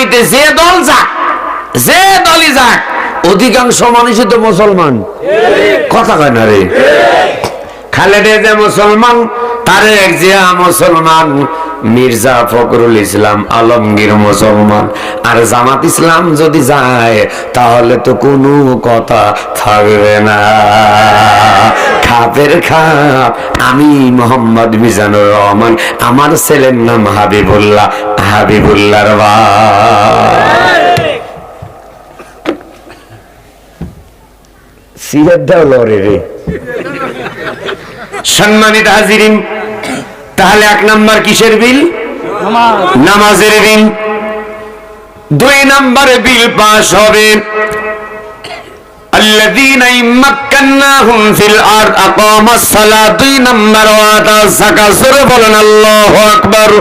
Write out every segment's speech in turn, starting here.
আগামীতে যে দল যাক, যে দলই যাক, অধিকাংশ মানুষই তো মুসলমান। কথা কয় না রে? খালেদে যে মুসলমান, তারেক জিয়া মুসলমান মির্জা ফখরুল ইসলাম আলমগীর মুসলমান। আর জামাত ইসলাম যদি যায়, তাহলে তো কোনো কথা থাকবে না। খাপের খাপ, আমি মোহাম্মদ মিজানুর রহমান, আমার ছেলের নাম হাবিবুল্লাহ, হাবিবুল্লাহর ভাই সিরাত লরে রে। সম্মানিত হাজিরিন তাহলে এক নাম্বার কিসের বিল নামাজের বিল দুই নম্বরে বিল পাস হবে الذين إن مكناهم في الأرض أقاموا الصلاة দুই নম্বর ওয়াতা যাকাত জোরে বলেন আল্লাহু আকবার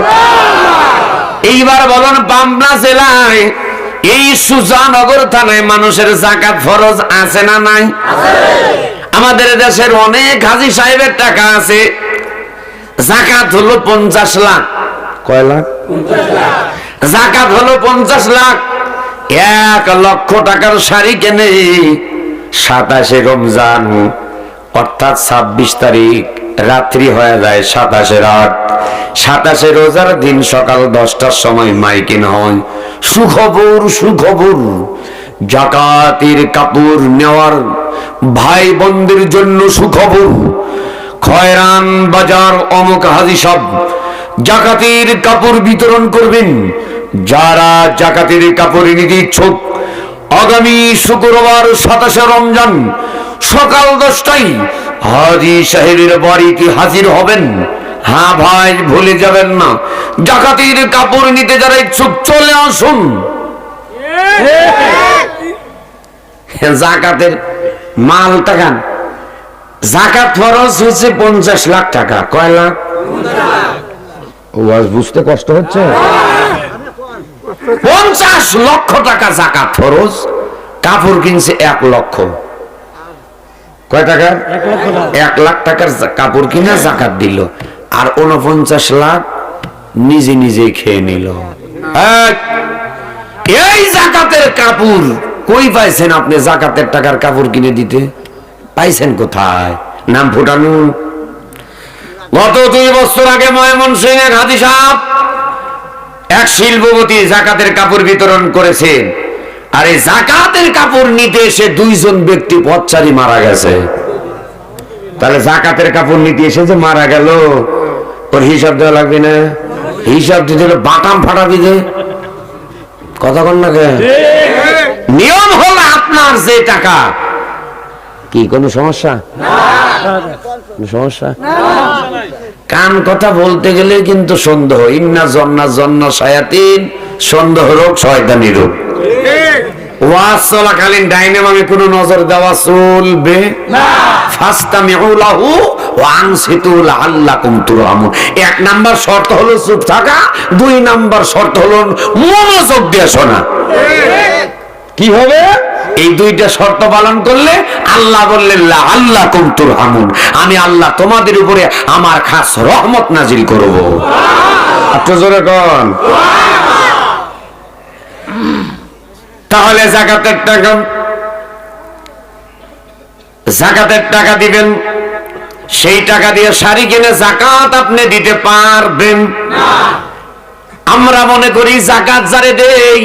এইবার বলেন পাবনা জেলায় এই সুজানগর থানায় মানুষের জাকাত ফরজ আছে না নাই আমাদের দেশের অনেক হাজি সাহেবের টাকা আছে জাকাত হলো পঞ্চাশ লাখ। কয় লাখ? জাকাত হলো পঞ্চাশ লাখ। এক লক্ষ টাকার শাড়ি কেনে সাতাশে রমজান অর্থাৎ ছাব্বিশ তারিখ রাত্রি হয়ে যায় সাতাশে রাত। সাতাশে রোজার দিন সকাল দশটার সময় মাইকিন হয়। সুখবর সুখবর জাকাতের কাপড় নেওয়ার ভাই বোনদের জন্য সুখবর। খয়রান বাজার অমুক হাজি সব। জাকাতের কাপড় বিতরণ করবেন। যারা জাকাতের কাপড় নিতে ইচ্ছুক আগামী শুক্রবার সাতাশে রমজান সকাল দশটায় হাজি সাহেবের বাড়িতে হাজির হবেন। হ্যাঁ ভাই ভুলে যাবেন না। জাকাতের কাপড় নিতে যারা ইচ্ছুক চলে আসুন। জাকাতের মাল টাকা জাকাত ফরজ হচ্ছে পঞ্চাশ লাখ টাকা। কয় লাখ? বুঝতে কষ্ট হচ্ছে? পঞ্চাশ লক্ষ টাকা জাকাত ফরজ কাপড় কিনছে এক লক্ষ। কয় টাকা? এক লাখ টাকার কাপড় কিনে জাকাত দিল। আর উনপঞ্চাশ লাখ নিজে নিজেই খেয়ে নিল। এই জাকাতের কাপড় কই পাইছেন আপনি জাকাতের টাকার কাপড় কিনে দিতে? পাইছেন কোথায়? নাম ফুটানো। গত দুই বছর আগে ময়মন সিং এক হাতি সাহেব এক শিল্পপতি জাকাতের কাপড় বিতরণ করেছেন আর এই জাকাতের কাপড় নিতে এসে দুইজন ব্যক্তি পথচারী মারা গেছে। তাহলে জাকাতের কাপড় নিতে এসে যে মারা গেল ওর হিসাব দেওয়া লাগবে না? হিসাব দিতে হলে বাটাম ফাটাবি যে। কথা কন না? নিয়ম হলো আপনার যে টাকা কি কোনো সমস্যা? সমস্যা? কান কথা বলতে গেলে কিন্তু সন্দেহ। ইন্না জন্না জন্না সায়াতিন সন্দেহ রোগ শয়তানি রোগ। ওয়াজ চলাকালীন ডাইনামামে কোনো নজর দেওয়া চলবে? ফাস্তামিউ লাহু ওয়া আনসিতু লাআল্লাকুম তুরহামুন। এক নাম্বার শর্ত হলো চুপ থাকা দুই নাম্বার শর্ত হলো মনোযোগ দিয়ে শোনা। কি হবে? এই দুইটা শর্ত পালন করলে আল্লাহ বললেন আল্লাহ কুমতুর হামুন আমি আল্লাহ তোমাদের উপরে আমার খাস রহমত নাজিল করব। জোরে কন। তাহলে জাকাতের টাকা জাকাতের টাকা দিবেন। সেই টাকা দিয়ে শাড়ি কিনে জাকাত আপনি দিতে পারবেন। আমরা মনে করি জাকাত যারে দেই।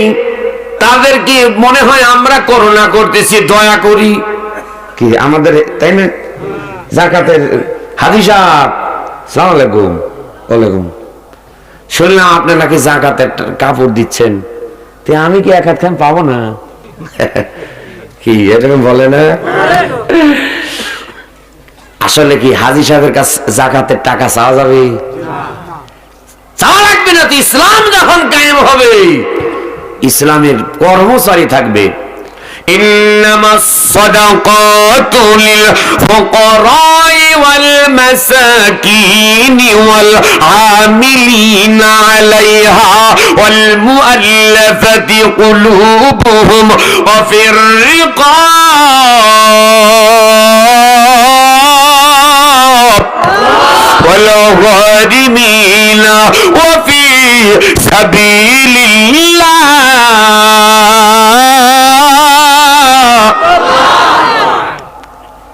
তাদের কি মনে হয় আমরা করোনা করতেছি, দয়া করি? কি, আমাদের, তাই না? জাকাতের হাদিসা শুনলাম আপনি নাকি জাকাতের কাপড় দিচ্ছেন। আমি কি এক হাত খান পাবো না? কি, এরকম বলে না? আসলে কি হাজি সাহেবের কাছে জাকাতের টাকা চাওয়া যাবে? চাওয়া লাগবে না তো, ইসলাম যখন কায়েম হবে। ইসলামের কর্মচারী থাকবে إنما الصدقات للفقراء والمساكين والعاملين عليها والمؤلفة قلوبهم وفي الرقاب والغارمين وفي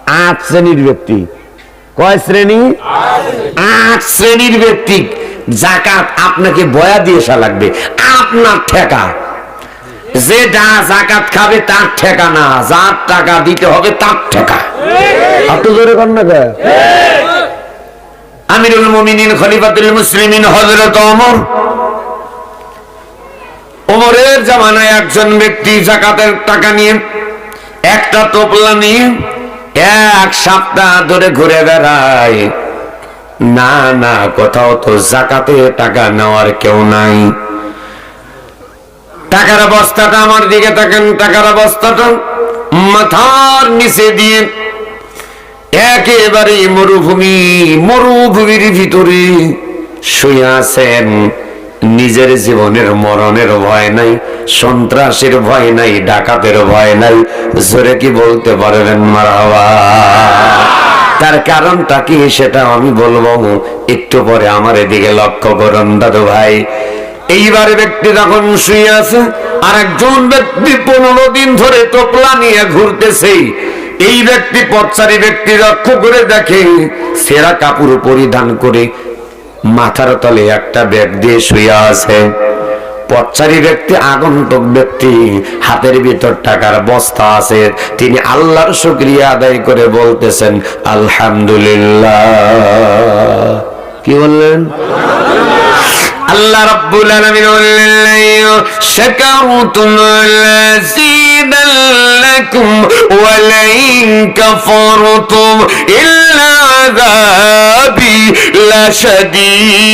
আট শ্রেণির ব্যক্তি। কয় শ্রেণি? আট শ্রেণির ব্যক্তি। জাকাত আপনাকে বয়া দিয়ে সা লাগবে। আপনার ঠেকা। যে ডা জাকাত খাবে তার ঠেকা না। যার টাকা দিতে হবে তার ঠেকা। অত জোরে কন্যা আমিরুল মুমিনিন, খলিফাতুল মুসলিমিন, হযরত ওমর। ওমরের জামানায় একজন ব্যক্তি জাকাতের টাকা নিয়ে, একটা টোপলা নিয়ে এক সপ্তাহ ধরে ঘুরে বেড়ায়। না না, কোথাও তো জাকাতে টাকা নেওয়ার কেউ নাই। টাকার বস্তাটা আমার দিকে তাকান টাকার বস্তাটা মাথার নিচে দিয়ে একেবারে মরুভূমি, মরুভূমির ভিতরে শুয়ে আছেন নিজের জীবনের মরণের ভয় নাই, সন্ত্রাসের ভয় নাই, ডাকাতের ভয় নাই। জোরে কি বলতে পারবেন মারাবা তার কারণটা কি সেটা আমি বলব? একটু পরে আমার এদিকে লক্ষ্য করুন দাদু ভাই। এইবারে ব্যক্তি যখন শুয়ে আছে আর একজন ব্যক্তি পনেরো দিন ধরে টোপলা নিয়ে ঘুরতেছে। এই ব্যক্তি পথচারী ব্যক্তি লক্ষ্য করে দেখে সেরা কাপড় পরিধান করে মাথার তলে একটা ব্যাগ দিয়ে শুয়ে আছে। পথচারী ব্যক্তি, আগন্তুক ব্যক্তি, হাতের ভিতর টাকার বস্তা আছে। তিনি আল্লাহর শুক্রিয়া আদায় করে বলতেছেন, আলহামদুলিল্লাহ। কি বললেন? আল্লাহ রাব্বুল আলামিন বললেন শাকারতুম লাযিদাল্লাকুম ওয়া লাইন কাফারতুম ইল্লা আযাবি লাশাদীদ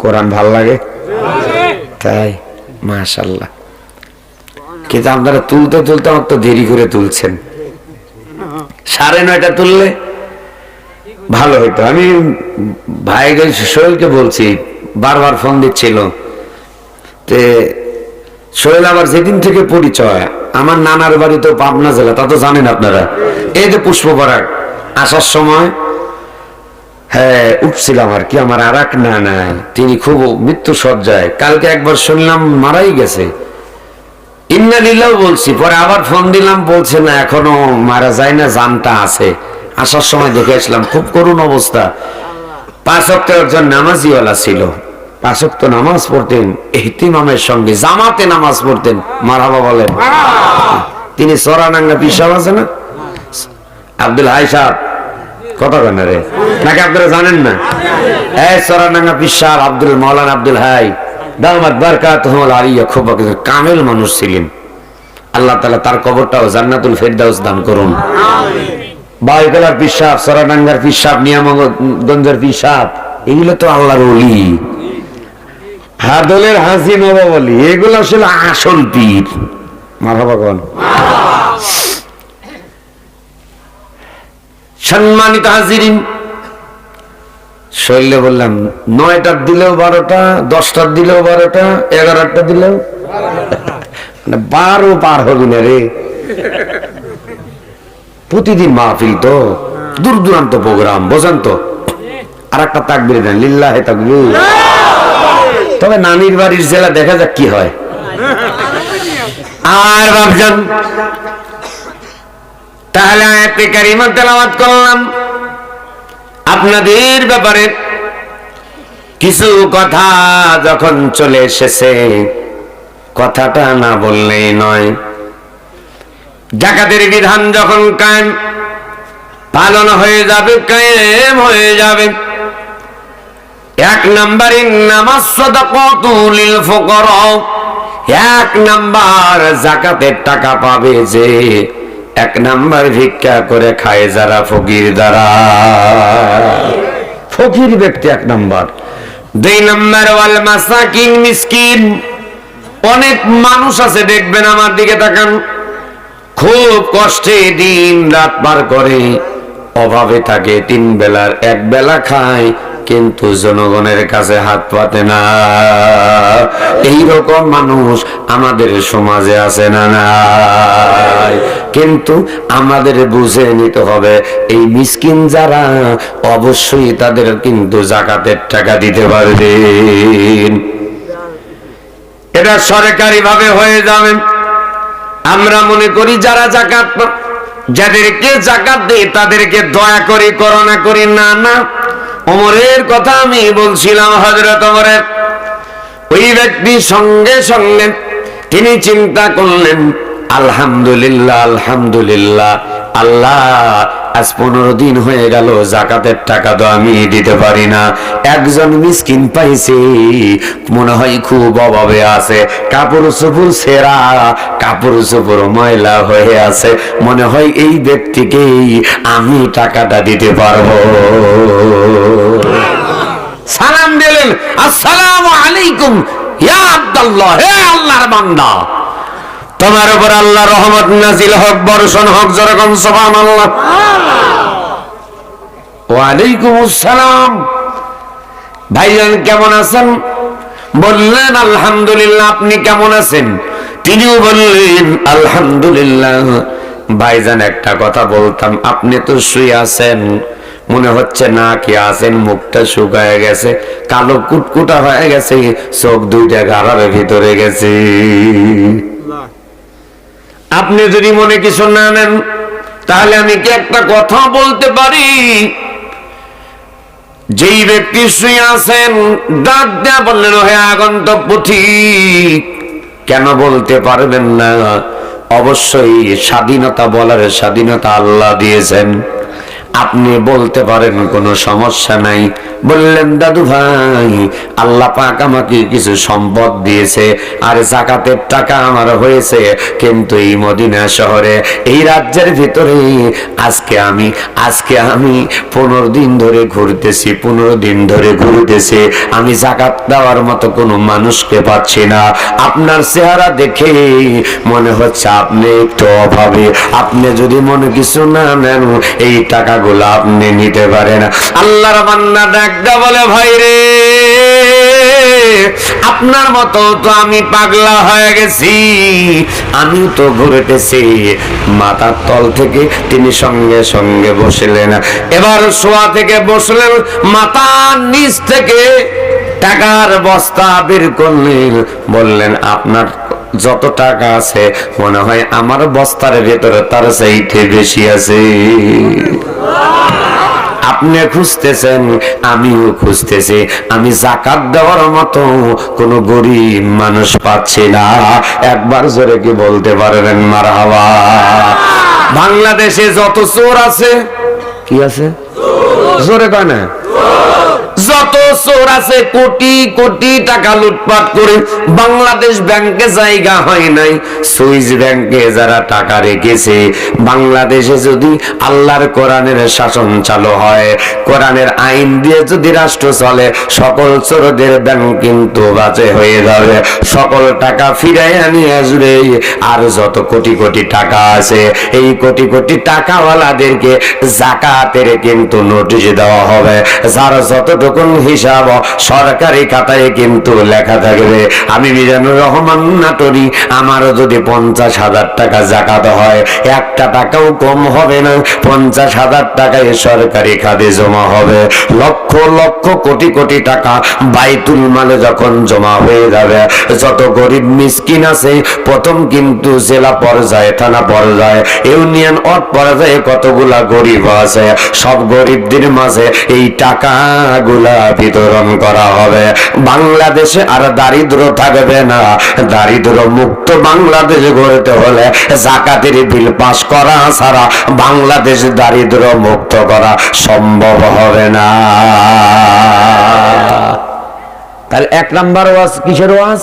কোরআন ভালো লাগে? তাই, মাশাআল্লাহ। কিন্তু আপনারা তুলতে তুলতে আমার তো দেরি করে তুলছেন। সাড়ে নয়টা তুললে ভালো হইতো। আমি ভাই সোহেলকে বলছি, বারবার ফোন দিচ্ছিল তে সোহেল আবার যেদিন থেকে পরিচয়, আমার নানার বাড়ি তো পাবনা জেলা, তা তো জানেন আপনারা। এই যে পুষ্পপরাগ আসার সময় হ্যাঁ উঠছিলাম আর কি, আমার আর এক নানা তিনি খুব মৃত্যু সজ্জায় কালকে একবার শুনলাম মারাই গেছে। ইন্না বলছি, পরে আবার ফোন দিলাম, বলছে না, এখনও মারা যায় না, জানটা আছে। আসার সময় দেখে আসলাম খুব করুণ অবস্থা। পাঁচ একজন নামাজিওয়ালা ছিল। নামাজ পড়তেন, এহতিমামের সঙ্গে, জামাতে নামাজ পড়তেন। মারাবা বলেন। তিনি সরানাঙ্গা পিসাব আছে না? আব্দুল হাই রে? নাকি জানেন না? এই আব্দুল আব্দুল হাই। কামেল মানুষ ছিলেন। আল্লাহ তালা তার কবরটাও জান্নাতুল ফেরদাউস দান করুন। বাইকলার পিসাব সরাডাঙ্গার পিসাব, নিয়ামগঞ্জের পিসাব, এগুলো তো আল্লাহর অলি হাদলের হাসি নবাবলি, এগুলো আসলে আসল পীর। মাথা ভগবান সম্মানিত হাজিরিন, শৈলে বললাম, নয়টার দিলেও বারোটা, দশটার দিলেও বারোটা এগারোটা দিলেও মানে বারো পার হবি না রে। প্রতিদিন মাহফিল তো, দূর দূরান্ত প্রোগ্রাম, বোঝেন তো। আর একটা তাকবির দেন, লিল্লাহে তাকবির। তবে নানির বাড়ির জেলা দেখা যাক কি হয়। আর ভাবছেন তাহলে আয়াতে কারিমা তেলাওয়াত করলাম। আপনাদের ব্যাপারে কিছু কথা যখন চলে এসেছে, কথাটা না বললেই নয়। জাকাতের বিধান যখন কায়েম, পালন হয়ে যাবে, কায়েম হয়ে যাবে। এক নাম্বারে নামাজ সাদাকাতুল ফুকারা। এক নাম্বার, জাকাতের টাকা পাবে যে এক নাম্বার ভিক্ষা করে খায় যারা ফকির দ্বারা। ফকির ব্যক্তি এক নাম্বার। দুই নাম্বার, ওয়াল মাসাকিন মিসকিন। অনেক মানুষ আছে, দেখবেন আমার দিকে তাকান। খুব কষ্টে দিন রাত পার করে। অভাবে থাকে, তিন বেলার এক বেলা খায়, কিন্তু জনগণের কাছে হাত পাতে না। এইরকম মানুষ আমাদের সমাজে আছে না নাই। কিন্তু আমাদের বুঝে নিতে হবে, এই মিসকিন যারা অবশ্যই তাদের কিন্তু জাকাতের টাকা দিতে পারবেন। এটা সরকারি ভাবে হয়ে যাবে। আমরা মনে করি যারা জাকাত যাদেরকে জাকাত দেয় তাদেরকে দয়া করি করোনা করি। না না অমরের কথা আমি বলছিলাম হজরত ওমরের। ওই ব্যক্তি সঙ্গে সঙ্গে তিনি চিন্তা করলেন, আলহামদুলিল্লাহ আলহামদুলিল্লাহ, আল্লাহ আজ পনেরো দিন হয়ে গেল, জাকাতের টাকা তো আমি দিতে পারি না। একজন মিসকিন পাইছি, মনে হয় খুব অভাবে আছে। কাপড় চোপড় সেরা, কাপড় চোপড় ময়লা হয়ে আছে। মনে হয় এই ব্যক্তিকেই আমি টাকাটা দিতে পারব। সালাম দিলেন, আসসালামু আলাইকুম আব্দুল্লাহ, হে আল্লাহর বান্দা। তোমার উপর আল্লাহ রহমত নাজিল হক, বর্ষণ হক, যেরকম সুবহানাল্লাহ। ওয়ালাইকুম আসসালাম ভাইজান, কেমন আছেন? বললেন, আলহামদুলিল্লাহ, আপনি কেমন আছেন? তিনিও বললেন, আলহামদুলিল্লাহ। ভাইজান, একটা কথা বলতাম, আপনি তো শুয়ে আছেন। মনে হচ্ছে না কি আছেন, মুখটা শুকায় গেছে, কালো কুটকুটা হয়ে গেছে, চোখ দুইটা গাড়ার ভিতরে গেছে। আপনি যদি মনে কিছু না নেন, তাহলে আমি কি একটা কথা বলতে পারি? যেই ব্যক্তি শুয়ে আছেন, ডাক দেয়া বললেন হে আগন্তক পথিক কেন বলতে পারবেন না? অবশ্যই স্বাধীনতা বলার স্বাধীনতা আল্লাহ দিয়েছেন। আপনি বলতে পারেন, কোনো সমস্যা নাই। বললেন, দাদু ভাই, আল্লাহ পাক আমাকে কিছু সম্পদ দিয়েছে আর জাকাতের টাকা আমার হয়েছে। কিন্তু এই মদিনা শহরে, এই রাজ্যের ভিতরে আজকে আমি আজকে আমি পনেরো দিন ধরে ঘুরতেছি, পনেরো দিন ধরে ঘুরতেছি। আমি জাকাত দেওয়ার মতো কোনো মানুষকে পাচ্ছি না। আপনার চেহারা দেখে মনে হচ্ছে আপনি একটু অভাবে। আপনি যদি মনে কিছু না নেন, এই টাকাগুলো আপনি নিতে পারেন। আল্লাহর বান্না ডাকটা বলে, ভাই রে, আপনার মতো তো আমি পাগলা হয়ে গেছি। আমি তো ঘুরেতেছি মাথার তল থেকে তিনি সঙ্গে সঙ্গে বসলেন। এবার শোয়া থেকে বসলেন, মাথার নিচ থেকে টাকার বস্তা বের করলেন। বললেন, আপনার যত টাকা আছে, মনে হয় আমার বস্তার ভেতরে তার চাইতে বেশি আছে। আপনি খুঁজতেছেন, আমিও খুঁজতেছি। আমি জাকাত দেওয়ার মতো কোনো গরিব মানুষ পাচ্ছি না। একবার জোরে কি বলতে পারবেন মার হাওয়া বাংলাদেশে যত চোর আছে, কি আছে? জোরে কয় না? যত চোর আছে, কোটি কোটি টাকা লুটপাট করে বাংলাদেশ ব্যাংকে জায়গা হয় নাই। সুইস ব্যাংকে যারা টাকা রেখেছে, বাংলাদেশে যদি আল্লাহর কোরআনের শাসন চালু হয়, কোরআনের আইন দিয়ে যদি রাষ্ট্র চলে, সকল চোরদের ব্যাংক কিন্তু বাজে হয়ে যাবে। সকল টাকা ফিরাই নিয়ে আসবে। আর যত কোটি কোটি টাকা আছে, এই কোটি কোটি টাকাওয়ালাদেরকে জাকাতের কিন্তু নোটিশ দেওয়া হবে। যার যতটুকুন হিসাব সরকারি খাতায় কিন্তু লেখা থাকবে, আমি মিজানুর রহমান নাটরি আমারও যদি পঞ্চাশ হাজার টাকা জাকাত হয়, একটা টাকাও কম হবে না, পঞ্চাশ হাজার টাকায় সরকারি খাতে জমা হবে, লক্ষ লক্ষ কোটি কোটি টাকা বাইতুল মালে যখন জমা হয়ে যাবে, যত গরিব মিসকিন আছে, প্রথম কিন্তু জেলা পর্যায়ে, থানা পর্যায়ে, ইউনিয়ন অট পর্যায়ে কতগুলা গরিব আছে, সব গরিবদের মাঝে এই টাকাগুলা বিতরণ করা হবে। বাংলাদেশে আর দারিদ্র থাকবে না। দারিদ্র মুক্ত বাংলাদেশ গড়তে হলে জাকাতের বিল পাস করা ছাড়া বাংলাদেশ দারিদ্র মুক্ত করা সম্ভব হবে না। তাহলে এক নাম্বার ওয়াজ কিসের ওয়াজ?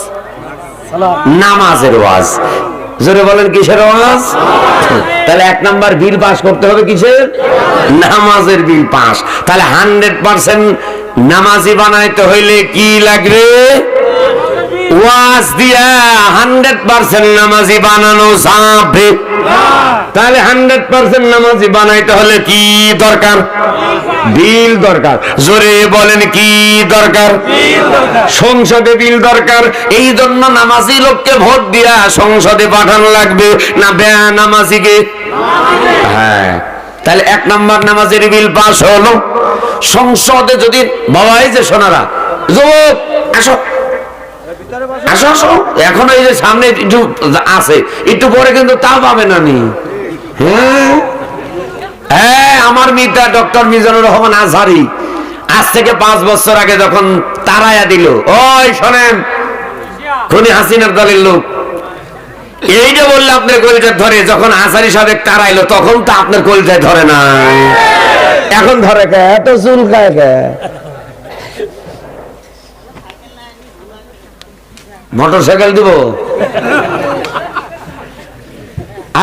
নামাজের ওয়াজ। জোরে বলেন কিসের ওয়াজ? তাহলে এক নাম্বার বিল পাস করতে হবে কিসের? নামাজের বিল পাস। তাহলে হান্ড্রেড পার্সেন্ট নামাজি বানাইতে হইলে কি লাগবে? ওয়াজ দিয়া হান্ড্রেড পার্সেন্ট নামাজি বানানো যাবে। তাহলে হান্ড্রেড পার্সেন্ট নামাজি বানাইতে হলে কি দরকার? বিল দরকার। জোরে বলেন, কি দরকার? সংসদে বিল দরকার। এই জন্য নামাজি লোককে ভোট দিয়া সংসদে পাঠানো লাগবে। না বেয়া নামাজিকে? হ্যাঁ। তাহলে এক নম্বর নামাজের বিল পাস হলো। সংসদে যদি বাবা, এই যে সোনারা আসো। আসো আসো। এখন এই যে সামনে একটু আছে, একটু পরে কিন্তু তা পাবে না নি। হ্যাঁ? হ্যাঁ আমার মিতা, ডক্টর মিজানুর রহমান আজহারি, আজ থেকে পাঁচ বছর আগে যখন তারায়া দিল। ওই শোনেন, খুনি হাসিনার দলের লোক। এইটা বললে আপনার কলিজা ধরে, যখন আসারি সাহেব তারাইলো, তখন তো আপনার কলিজায় ধরে না এখন ধরে কে? এত চুল খায় কে? মোটর সাইকেল দিব?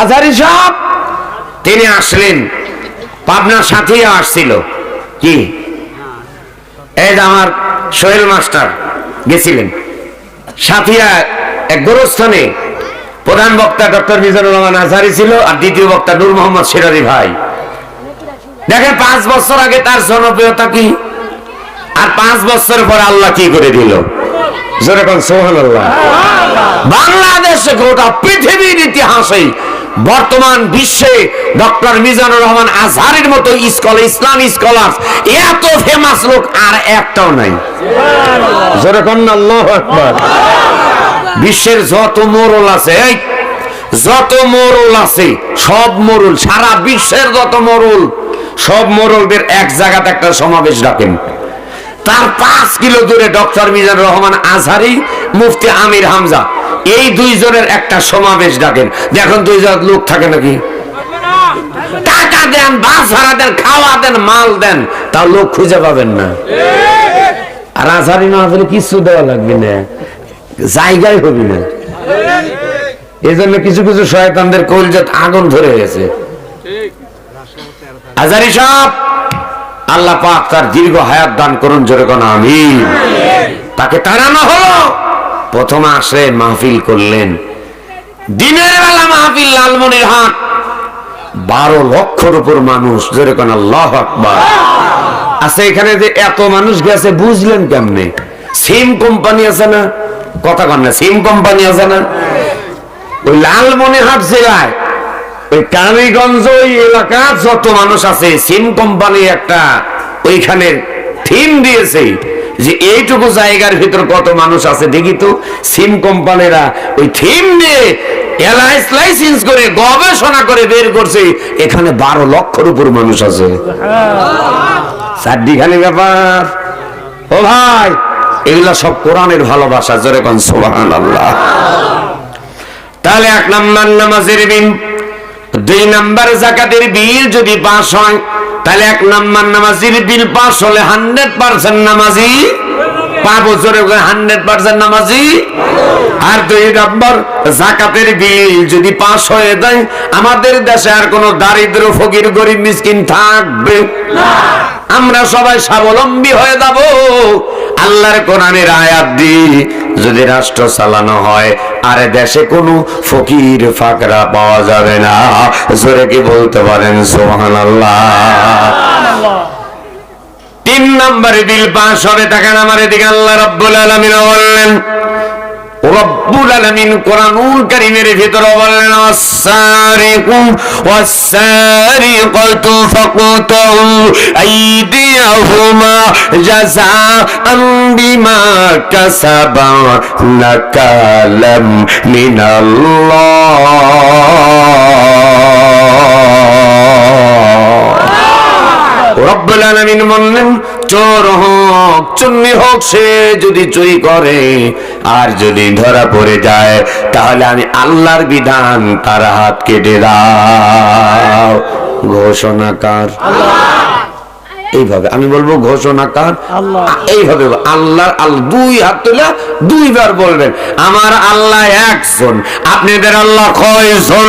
আজারি সাহেব, তিনি আসলেন। পাবনার সাথেই আসছিল। কি? এই যে আমার সোহেল মাস্টার গেছিলেন। সাথিয়া এক গোরস্থানে প্রধান বক্তা ডক্টর মিজানুর রহমান আজহারি ছিল আর দ্বিতীয় বক্তা নূর মোহাম্মদ সিরারি ভাই। দেখেন পাঁচ বছর আগে তার জনপ্রিয়তা কি? আর পাঁচ বছর পর আল্লাহ কি করে দিল? যেরকম সোহান বাংলাদেশে গোটা পৃথিবীর ইতিহাসে বর্তমান বিশ্বে ডক্টর মিজানুর রহমান আজহারের মতো স্কলার ইসলাম স্কলার এত ফেমাস লোক আর একটাও নাই। যেরকম আল্লাহ আকবার। বিশ্বের যত মোরল আছে যত মোরল আছে, সব মোরল, সারা বিশ্বের যত মোরল, সব মোরলদের এক জায়গাতে একটা সমাবেশ ডাকেন। তার পাঁচ কিলো দূরে ডক্টর মিজানুর রহমান আজহারি, মুফতি আমির হামজা, এই দুইজনের একটা সমাবেশ ডাকেন। দেখুন, দুইজন লোক থাকে নাকি? টাকা দেন, বাস ভাড়া দেন, খাওয়া দেন, মাল দেন তা লোক খুঁজে পাবেন না। আর আজহারি না আসলে কিছু দেওয়া লাগবে না। জায়গায় হবি না। এই জন্য কিছু কিছু শয়তানদের কলজাত আগুন ধরে গেছে। আজারি সাহেব, আল্লাহ পাক তার দীর্ঘ হায়াত দান করুন, জোরে কোন, আমিন। তাকে তাড়ানো হলো। প্রথমে আসলেন মাহফিল করলেন। দিনের বেলা মাহফিল লালমনির হাট। বারো লক্ষর উপর মানুষ, জোরে কোন, আল্লাহ আকবার। আচ্ছা এখানে যে এত মানুষ গেছে, বুঝলেন কেমনে? সিম কোম্পানি আছে না? কথা কন না সিম কোম্পানি আছে না? ওই লালমনিরহাট জেলায় ওই কালীগঞ্জ ওই এলাকা যত মানুষ আছে সিম কোম্পানি একটা ওইখানে থিম দিয়েছে যে এইটুকু জায়গার ভিতর কত মানুষ আছে দেখি তো সিম কোম্পানিরা ওই থিম দিয়ে এলআইস লাইসেন্স করে গবেষণা করে বের করছে এখানে বারো লক্ষর উপর মানুষ আছে। চারটিখানি ব্যাপার। ও ভাই এগুলা সব কোরআনের ভালোবাসা, জোরে কন সোহান আল্লাহ তাহলে এক নাম্বার নামাজের বিন দুই নাম্বার জাকাতের বিল যদি পাশ হয়, তাহলে এক নাম্বার নামাজির বিল পাশ হলে হান্ড্রেড পার্সেন্ট নামাজি পাঁচ বছরে হান্ড্রেড পার্সেন্ট নামাজি? আর দুই নাম্বার, জাকাতের বিল যদি পাস হয়ে যায়, আমাদের দেশে আর কোনো দারিদ্র, ফকির, গরিব, মিসকিন থাকবে আমরা সবাই স্বাবলম্বী হয়ে যাব। আল্লাহর কোরআনের আয়াত দি যদি রাষ্ট্র চালানো হয়, আর দেশে কোনো ফকির, ফাকরা পাওয়া যাবে না। জোরে কি বলতে পারেন? সোহান তিন নম্বরে বিল পাস হবে তাকান আমার এদিকে আল্লাহ রব্বুল আলমিন বললেন। রব্বুল আলামিন কোরআনুল কারীমের ভিতরে বললেন মিনাল্লাহ। রব্বুল আলামিন বললেন, চোর হোক, চুন্নি হোক, সে যদি চুরি করে আর যদি ধরা পড়ে যায়, তাহলে আমি আল্লাহর বিধান তার হাত কেটে দাও। ঘোষণাকার এইভাবে আমি বলব ঘোষণাকার এইভাবে আল্লাহ দুই হাত তুলে দুইবার বলবেন, আমার আল্লাহ একজন আপনাদের আল্লাহ কয়জন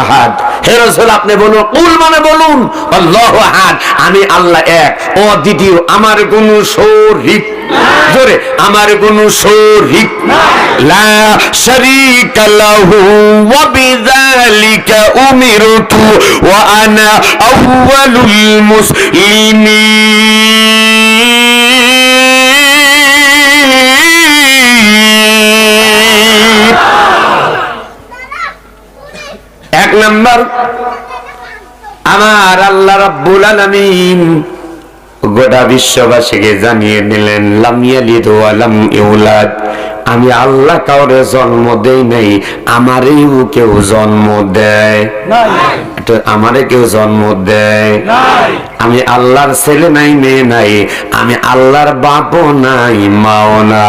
আহাদ। হে রাসূল, আপনি বলুন, কুল মানে বলুন আমি আল্লাহ এক ও দ্বিতীয় আমার কোনো শরীক জোরে, আমার কোন শরীক লা শারীকা লাহু ওয়া বিযালিকা উমিরতু ওয়া আনা আউয়ালুল মুসলিমিন। নাম্বার আমার আল্লাহ রাব্বুল আলামিন গোটা বিশ্ববাসীকে জানিয়ে দিলেন লাম ইয়ালিদ ওয়া লাম ইউলাদ। আমি আল্লাহ কাউরে জন্ম দেই নাই আমারেও কেউ জন্ম দেয়। আমারে কেউ জন্ম দেয়। আমি আল্লাহর ছেলে নাই মেয়ে নাই আমি আল্লাহর বাপও নাই মাও না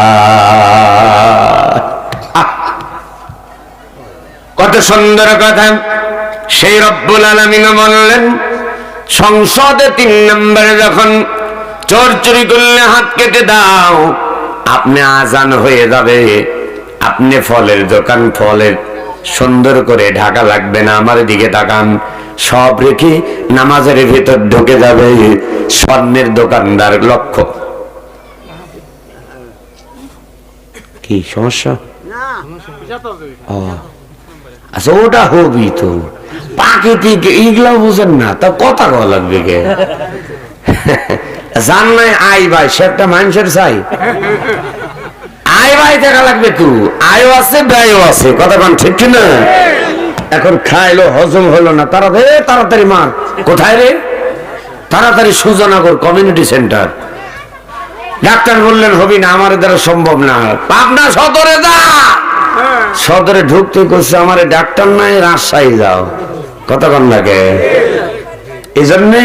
কত সুন্দর কথা। সেই রব্বুল আলমিন বললেন সংসদে তিন নম্বরে যখন চোর চুরি করলে হাত কেটে দাও আপনি আজান হয়ে যাবে। আপনি ফলের দোকান ফলের সুন্দর করে ঢাকা লাগবে না আমার দিকে তাকান। সব রেখে নামাজের ভিতর ঢুকে যাবে। স্বর্ণের দোকানদার লক্ষ্য। কি সমস্যা? আচ্ছা ওটা হবি তো। প্রাকৃতিক এইগুলা বুঝেন না। তা কথা লাগবে কে? জান নাই, আই ভাই, সে একটা মানুষের চাই। ভাই দেখা লাগবে আয়ও আছে, ব্যয়ও আছে, কথা ঠিক এখন খাইলো, হজম হলো না তারা রে তাড়াতাড়ি মার। কোথায় রে? তাড়াতাড়ি সুজনগর কমিউনিটি সেন্টার। ডাক্তার বললেন, হবি না, আমার দ্বারা সম্ভব না। পাবনা সদরে যা! সদরে ঢুকতে করছে আমার ডাক্তার নাই, রাজশাহী যাও। কতক্ষণ লাগে? এই জন্যে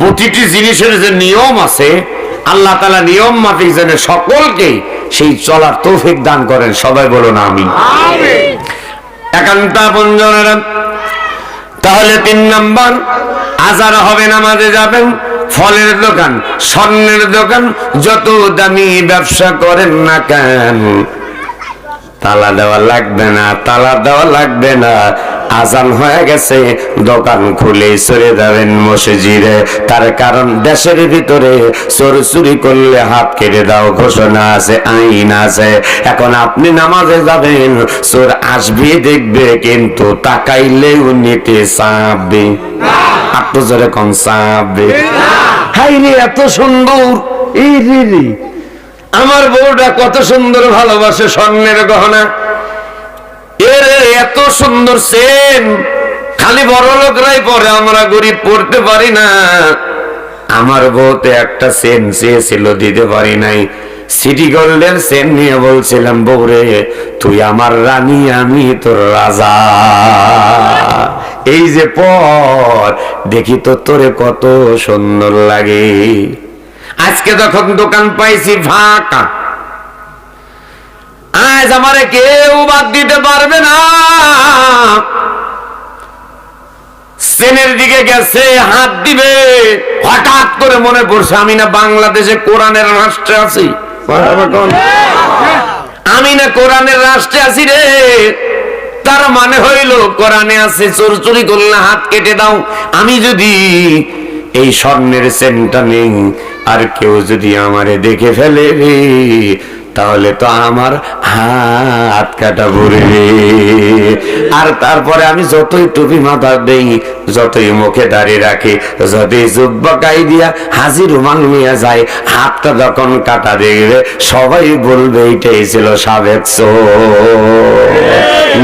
প্রতিটি জিনিসের যে নিয়ম আছে, আল্লাহ তালা নিয়ম মাফিক যেন সকলকে সেই চলার তৌফিক দান করেন। সবাই বলুন আমি একান্ত তাহলে তিন নাম্বার, আজার হবে নামাজে যাবেন, ফলের দোকান, স্বর্ণের দোকান, যত দামি ব্যবসা করেন না কেন? তালা দেওয়া লাগবে না, তালা দেওয়া লাগবে না। আজান হয়ে গেছে, দোকান খুলে চলে যাবেন মসজিদে। তার কারণ দেশের ভিতরে চোর চুরি করলে হাত কেটে দাও ঘোষণা আছে, আইন আছে। এখন আপনি নামাজে যাবেন, চোর আসবে, দেখবে, কিন্তু তাকাইলেও নিতে চাপবে আপনি জোরে কম চাপবে হাই রে, এত সুন্দর। এই রে আমার বউটা কত সুন্দর ভালোবাসে স্বর্ণের গহনা। এর এত সুন্দর সেন খালি বড় লোকরাই পরে, আমরা গরিব পড়তে পারি না। আমার বউতে একটা সেন চেয়েছিল, দিতে পারি নাই। সিটি গোল্ডের সেন নিয়ে বলছিলাম, বউরে, তুই আমার রানী, আমি তোর রাজা। এই যে পর, দেখি তো তোরে কত সুন্দর লাগে। আজকে যখন দোকান পাইছি, ফাঁকা। আজ আমারে কেউ বাদ দিতে পারবে না। সেনের দিকে গেছে, হাত দিবে। হঠাৎ করে মনে পড়ছে, আমি না বাংলাদেশে কোরআনের রাষ্ট্রে আছি। আমি না কোরআনের রাষ্ট্রে আছি রে। তার মানে হইল, কোরআনে আছে চোর চুরি করলে হাত কেটে দাও। আমি যদি এই স্বর্ণের সেন্টটা নেই, আর কেউ যদি আমারে দেখে ফেলে রে তাহলে তো আমার হাত কাটা পড়বে আর তারপরে আমি যতই টুপি মাথা দেই, যতই মুখে দাঁড়িয়ে রাখি যতই জুব্বা গাই দিয়া হাজির রুমাল নিয়ে যায়, হাতটা যখন কাটা দেখবে সবাই বলবে এইটাই ছিল সাবেক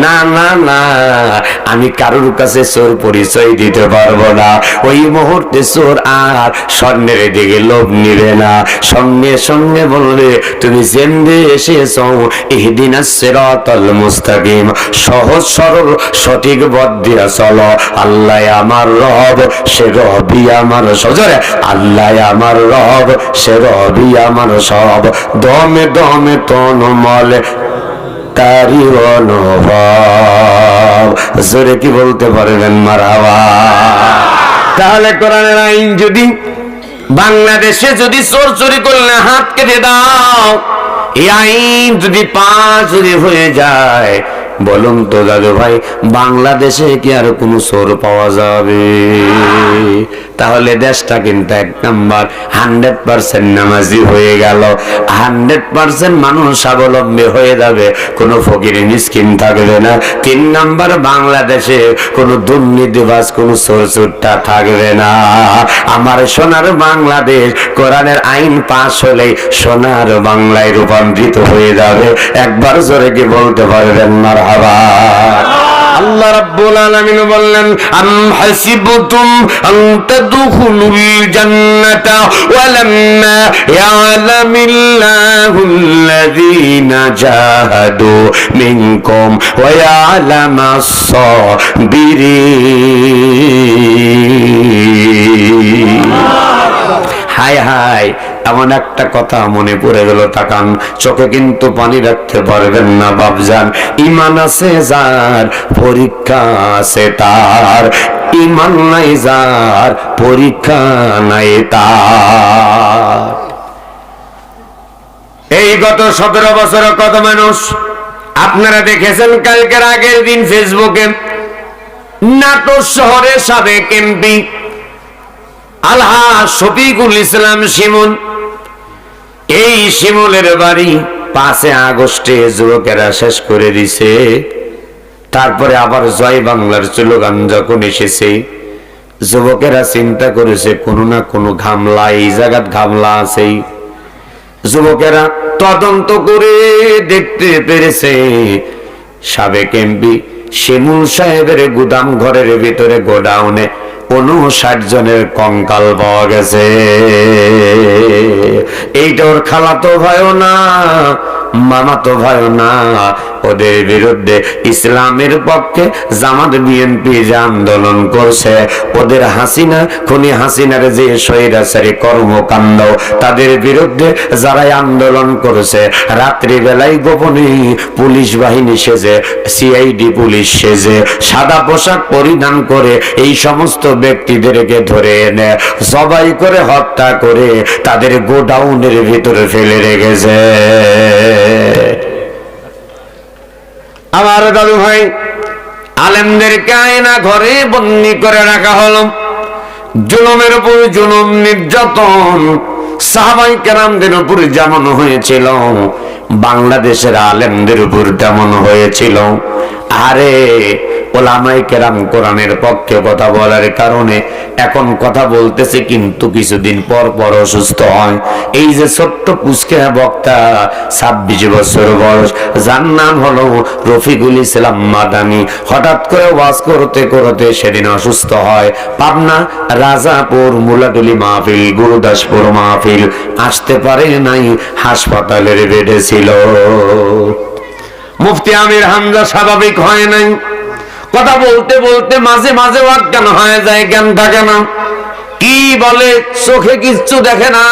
না না না, আমি কারোর কাছে চোর পরিচয় দিতে পারব না। ওই মুহূর্তে চোর আর স্বর্ণের দিকে লোভ নিবে না। সঙ্গে সঙ্গে বলবে, তুমি জেন্দে এসেছ। ইহদিন সিরাতাল মুস্তাকিম। সহজ সরল, সঠিক পথ দিয়া আল্লাহ আমার রব, সে রবি আমার সজরে আল্লাহ আমার রব, সে রবি আমার সব। দমে দমে তন মলে তারি অনুভব। জোরে কি বলতে পারবেন মারাবা তাহলে কোরআনের আইন যদি বাংলাদেশে যদি চোর চুরি করলে হাত কেটে দাও। এই আইন যদি পাঁচ হয়ে যায় বলুন তো দাদু ভাই, বাংলাদেশে কি আর কোনো চোর পাওয়া যাবে? তাহলে দেশটা কিন্তু এক নাম্বার, হান্ড্রেড পার্সেন্ট নামাজি হয়ে গেল। হান্ড্রেড পার্সেন্ট মানুষ স্বাবলম্বী হয়ে যাবে, কোনো ফকির মিসকিন থাকবে না। তিন নাম্বার, বাংলাদেশে কোনো দুর্নীতিবাজ, কোনো চোরচুরটা থাকবে না। আমার সোনার বাংলাদেশ কোরআনের আইন পাশ হলে সোনার বাংলায় রূপান্তরিত হয়ে যাবে। একবার জোরে কি বলতে পারবেন মার আল্লাহ রাব্বুল আলামিন বললেন, আম হাসিবতুম আন তাদখুলুল জান্নাতা ওয়ালাম্মা ইয়ালামিল্লাহু আল্লাযীনা জাহাদু মিনকুম ওয়া ইয়ালামাস সাবিরিন হায় হায় এমন একটা কথা মনে পড়ে গেল তাকান চোখে কিন্তু পানি রাখতে পারবেন না বাবজান ইমান আছে যার, পরীক্ষা আছে তার। ইমান নাই যার, পরীক্ষা নাই তার। এই গত সতেরো বছর কত মানুষ? আপনারা দেখেছেন কালকের আগের দিন ফেসবুকে? নাটোর শহরে সাবেক এমপি আলহা শফিকুল ইসলাম শিমুল। এই শিমুলের বাড়ি পাঁচে আগস্টে যুবকেরা শেষ করে দিছে। তারপরে আবার জয় বাংলার স্লোগান যখন এসেছে, যুবকেরা চিন্তা করেছে, কোনো না কোনো ঘামলা, এই জায়গাত ঘামলা আছেই। যুবকেরা তদন্ত করে দেখতে পেরেছে, সাবেক এমপি শিমুল সাহেবের গুদাম ঘরের ভিতরে গোডাউনে উনষাট জনের কঙ্কাল পাওয়া গেছে। এইটা ওর খালাতো ভাইও না মামাতো ভাইও না। ওদের বিরুদ্ধে ইসলামের পক্ষে জামাত বিএনপি যে আন্দোলন করছে, ওদের হাসিনা, খুনি হাসিনার যে স্বৈরাচারী কর্মকাণ্ড, তাদের বিরুদ্ধে যারাই আন্দোলন করেছে রাত্রিবেলায় গোপনে পুলিশ বাহিনী সেজে, সিআইডি পুলিশ সেজে, সাদা পোশাক পরিধান করে এই সমস্ত ব্যক্তিদেরকে ধরে এনে সবাই করে হত্যা করে তাদের গোডাউনের ভিতরে ফেলে রেখেছে। আমার দাদু ভাই আলেমদেরকে আয়না ঘরে বন্দি করে রাখা হলো। জুলুমের উপর জুলুম নির্যাতন, সাহাবাই কেরামদের উপর যেমন হয়েছিল, বাংলাদেশের আলেমদের উপর তেমন হয়েছিল। আরে ওলামাই কেরাম কোরআনের পক্ষে কথা বলার কারণে এখন কথা বলতেছে কিন্তু কিছুদিন পর পর অসুস্থ হয়। এই যে ছোট্ট পুষ্কে বক্তা, ছাব্বিশ বছর বয়স, যার নাম হলো রফিকুল ইসলাম মাদানি, হঠাৎ করে ওয়াজ করতে করতে সেদিন অসুস্থ হয়। পাবনা, রাজাপুর, মুলাটুলি মাহফিল, গুরুদাসপুর মাহফিল, আসতে পারে নাই, হাসপাতালের বেডে ছিল। মুফতি আমির হামজা স্বাভাবিক হয় নাই। কথা বলতে বলতে মাঝে মাঝে অজ্ঞান হয়ে যায় জ্ঞান থাকে না কি বলে? চোখে কিচ্ছু দেখে না।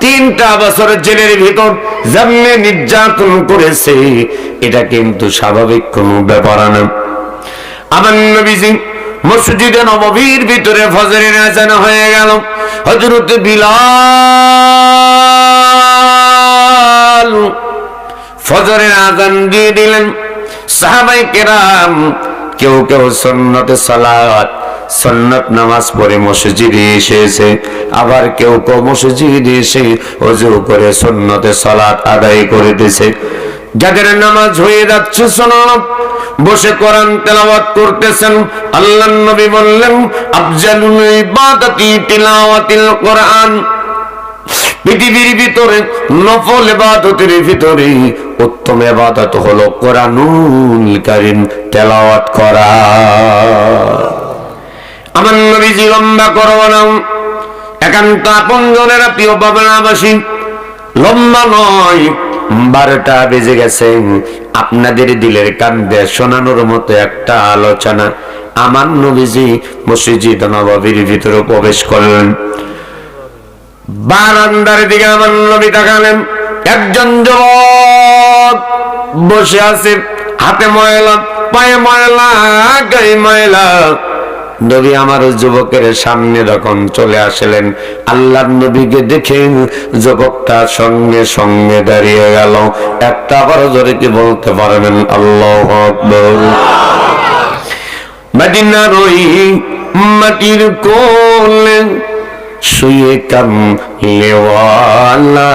তিনটা বছরের জেলের ভিতর যেমনি নির্যাতন করেছে। এটা কিন্তু স্বাভাবিক কোনো ব্যাপার না। আমার নবীজি মসজিদে নববীর ভিতরে ফজরের আজান হয়ে গেল। হজরত বিলাল ফজরের আজান দিয়ে দিলেন। সাহাবাই কেরাম কেউ কেউ সন্নতে সালাত, সন্নত নামাজ পড়ে মসজিদে এসেছে। আবার কেউ কেউ মসজিদে এসে অজু করে সন্নতে সালাত আদায় করে দিছে যাদের নামাজ হয়ে যাচ্ছে শোনান বসে কোরআন তেলাওয়াত করতেছেন। আল্লাহ নবী বললেন, আফজালুল ইবাদাতি তিলাওয়াতিল কোরআন। পৃথিবীর ভিতরে নফল এবাদতের ভিতরে উত্তম এবাদত হলো কোরআনুল কারীম তেলাওয়াত করা। আমার নবীজি লম্বা করব না একান্ত আপন জনেরা প্রিয় বাবনাবাসী লম্বা নয়, বারোটা বেজে গেছে। আপনাদের দিলের কান্দে শোনানোর মতো একটা আলোচনা আমার নবীজি মসজিদ নবাবির ভিতরে প্রবেশ করলেন। বারান্দার দিকে আমার নবী তাকালেন। একজন যুবক বসে আছে, হাতে ময়লা, পায়ে ময়লা, গায়ে ময়লা। নবী আমার যুবকের সামনে যখন চলে আসলেন, আল্লাহর নবীকে দেখে যুবকটা সঙ্গে সঙ্গে দাঁড়িয়ে গেল। একটা আবার জোরে কি বলতে পারবেন? আল্লাহ মদিনার ওই মাটির কোলে শুয়ে কাম লেওয়ালা